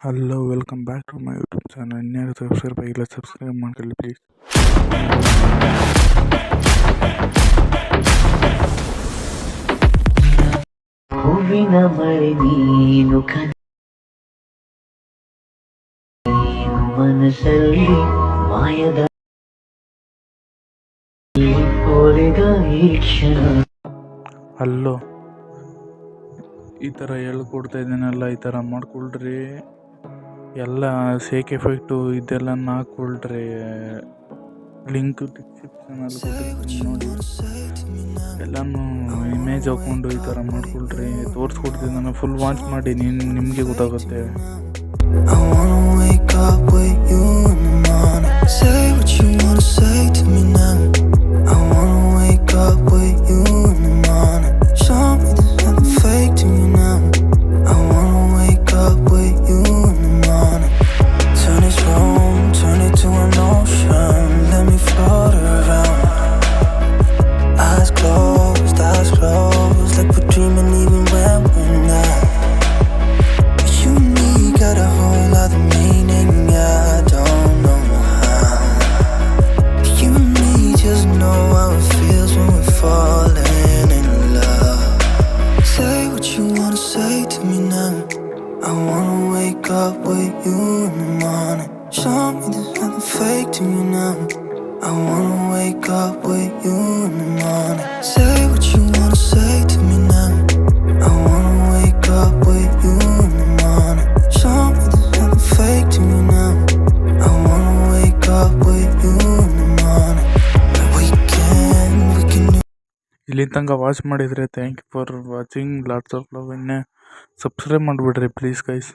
Hello welcome back to my YouTube channel ಇನ್ಯಾರು subscribe ಆಗಿಲ್ಲ subscribe ಮಾಡ್ಕೊಳ್ಳಿ ಪ್ಲೀಸ್ ಹೂವಿನ ಮರೆ ನೀನು ನೀನು ಮನಸ್ಸಲ್ಲಿ ಮಾಯದ ಹೊರೆಗ ಈ ಕ್ಷಣ. ಹಲೋ ಈ ಥರ ಹೇಳ್ಕೊಡ್ತಾ ಇದ್ದೀನಲ್ಲ ಈ ಥರ ಮಾಡ್ಕೊಳ್ರಿ. ಎಲ್ಲ ಸೇಕ್ ಎಫೆಕ್ಟು ಇದೆಲ್ಲ ಹಾಕ್ಕೊಳ್ರಿ ಲಿಂಕ್ ಡಿಸ್ಕ್ರಿಪ್ಷನಲ್ಲಿ ನೋಡಿ. ಎಲ್ಲನೂ ಇಮೇಜ್ ಹಾಕೊಂಡು ಈ ಥರ ಮಾಡ್ಕೊಳ್ರಿ. ತೋರಿಸ್ಕೊಡ್ತೀನಿ ನಾನು ಫುಲ್ ವಾಚ್ ಮಾಡಿ ನೀನು ನಿಮಗೆ ಗೊತ್ತಾಗುತ್ತೆ. you in the morning. Show me there's nothing fake to me now. I wanna wake up with you in the morning. Say what you wanna say to me now. I wanna wake up with you in the morning. Show me there's nothing fake to me now. I wanna wake up with you in the morning. We can, we can do. ಇಲ್ಲಿ ತನಕ watch ಮಾಡಿದರೆ thank you for watching lots of love ಇನ್ನೇ subscribe ಮಾಡಿಬಿಡ್ರಿ please guys